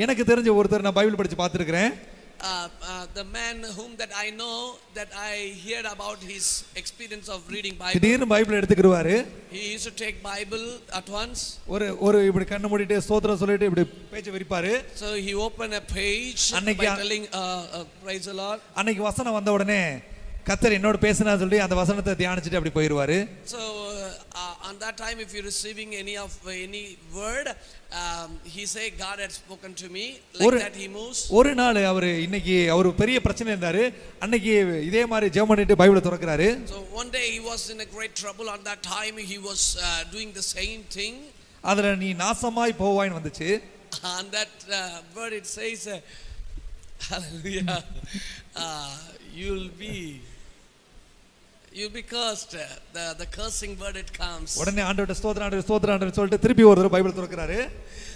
எனக்கு தெரிஞ்ச ஒருத்தர் நான் பைபிள் படிச்சு பார்த்துருக்கிறேன் Uh, uh, the man whom that I know, that I heard about his experience of reading Bible. திடீர்னு பைபிள் எடுத்துக்கிடுவாரு He used to take Bible at once. ஒரு ஒரு இப்படி கண்ணு மூடிட்டு ஸ்தோத்திரம் சொல்லிட்டு இப்படி பேச்சை விரிப்பாரு So he opened a page by telling, uh, uh, praise the Lord. அன்னைக்கு வசனம் வந்த உடனே கத்தர் என்னோட பேசினா சொல்லி அந்த வசனத்தை தியானிச்சுட்டு அப்படி போயிடுவாரு So uh, on that time, if you're receiving any of any word, um, he say, God had spoken to me. Like ஒரு- that he moves. ஒரு நாள் அவர் இன்னைக்கு அவர் பெரிய பிரச்சனை இருந்தாரு அன்னைக்கு இதே மாதிரி ஜெபம் பண்ணிட்டு பைபிளை திறக்கிறாரு So one day he was in a great trouble. On that time, he was uh, doing the same thing. அதுல நீ நாசமாய் போவாயின்னு வந்துச்சு On that uh, word, it says, uh, Hallelujah, uh, you'll be. You'll be cursed. Uh, The, the cursing word it comes. உடனே ஆண்டவர்ட்ட ஸ்தோத்திரம் ஆண்டவர் ஸ்தோத்திரம் ஆண்டவர் சொல்லிட்டு திருப்பி ஒரு தடவை Bible திறக்கிறாரு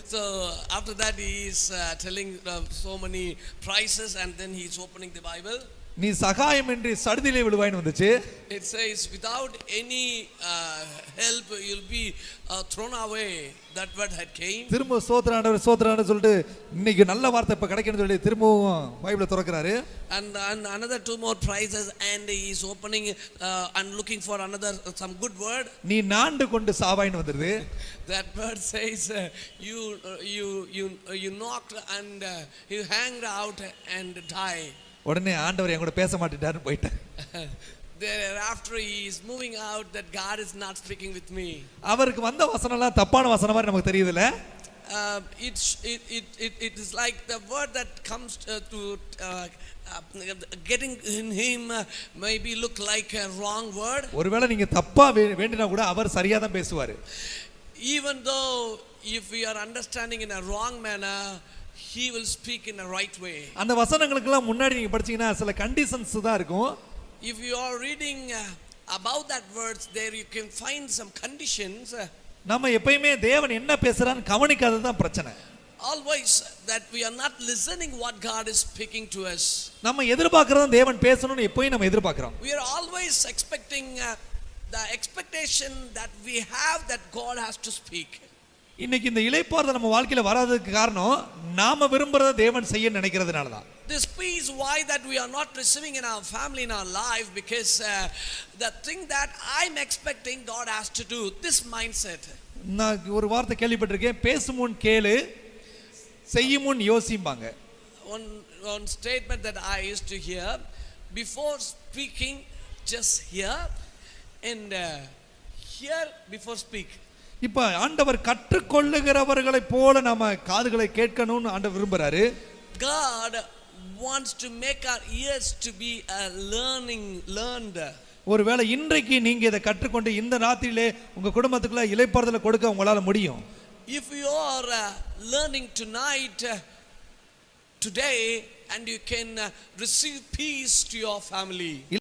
So after that, he is uh, telling uh, so many prices, and then he's opening the Bible. நீ சகாயமின்றி சடுதியிலே விழுவாயின்னு வந்துச்சு It says, without any uh, help, you'll be uh, thrown away. That word had came. திரும்ப ஸ்தோத்திரம் ஆண்டவர் சொல்லிட்டு இன்னைக்கு நல்ல வார்த்தை இப்ப கிடைக்கணும்னு சொல்லி திரும்பவும் பைபிளை திறக்கிறாரு And, and another two more prizes, and he's opening uh, and looking for another some good word. நீ நாண்டு கொண்டு சாவாயின்னு வந்துருது That word says, uh, you uh, you you uh, you knocked and uh, you hanged out and die. உடனே ஆண்டவர் என் கூட பேச மாட்டேட்டாருன்னு போயிட்டார் Thereafter, he is moving out that God is not speaking with me. அவருக்கு வந்த வசனம்லாம் தப்பான வசனம் மாதிரி நமக்கு தெரியுதுல்ல Uh, it's, it, it, it, it is like the word that comes uh, to uh, uh, getting in him uh, maybe look like a wrong word. ஒருவேளை நீங்க தப்பா வேண்டினா கூட அவர் சரியா தான் பேசுவாரு Even though if we are understanding in a wrong manner, he will speak in a right way. அந்த வசனங்களுக்கெல்லாம் முன்னாடி நீங்க படிச்சீங்கன்னா சில கண்டிஷன்ஸ் தான் இருக்கும் If you are reading uh, about that words, there you can find some conditions. uh, நம்ம எப்பயுமே தேவன் என்ன பேசுறான்னு கவனிக்காதது தான் பிரச்சனை always that we are not listening what God is speaking to us. நம்ம எதிர்பார்க்கறதும் தேவன் பேசணும்னு எப்பயும் நம்ம எதிர்பார்க்கிறோம் We are always expecting uh, the expectation that we have that God has to speak. இன்னைக்கு இந்த இளைப்பாறுதல் நம்ம வாழ்க்கையில வராததுக்கு காரணம் நாம விரும்புறத தேவன் செய்ய நினைக்கிறதுனால தான் This peace, why that we are not receiving in our family, in our life, because uh, the thing that I'm expecting God has to do, this mindset. நான் ஒரு வார்த்தை கேள்விப்பட்டிருக்கேன் பேசும் முன் கேளு செய்யும் முன் யோசிம்பாங்க One, one statement that I used to hear before speaking, just hear, and uh, hear before speak. இப்ப ஆண்டவர் கற்றுக்கொள்ளுகிறவர்களைப் போல நாம காதுகளை கேட்கணும்னு ஆண்டவர் விரும்புறாரு God wants to make our ears to be a learning, learned. ஒருவேளை இன்றைக்கு நீங்க இதை கற்றுக்கொண்டு இந்த ராத்திரியிலே உங்க குடும்பத்துக்குள்ள இலைப்பாறுதலை கொடுக்க உங்களால முடியும் If you are uh, learning tonight, uh, today, and you can uh, receive peace to your family.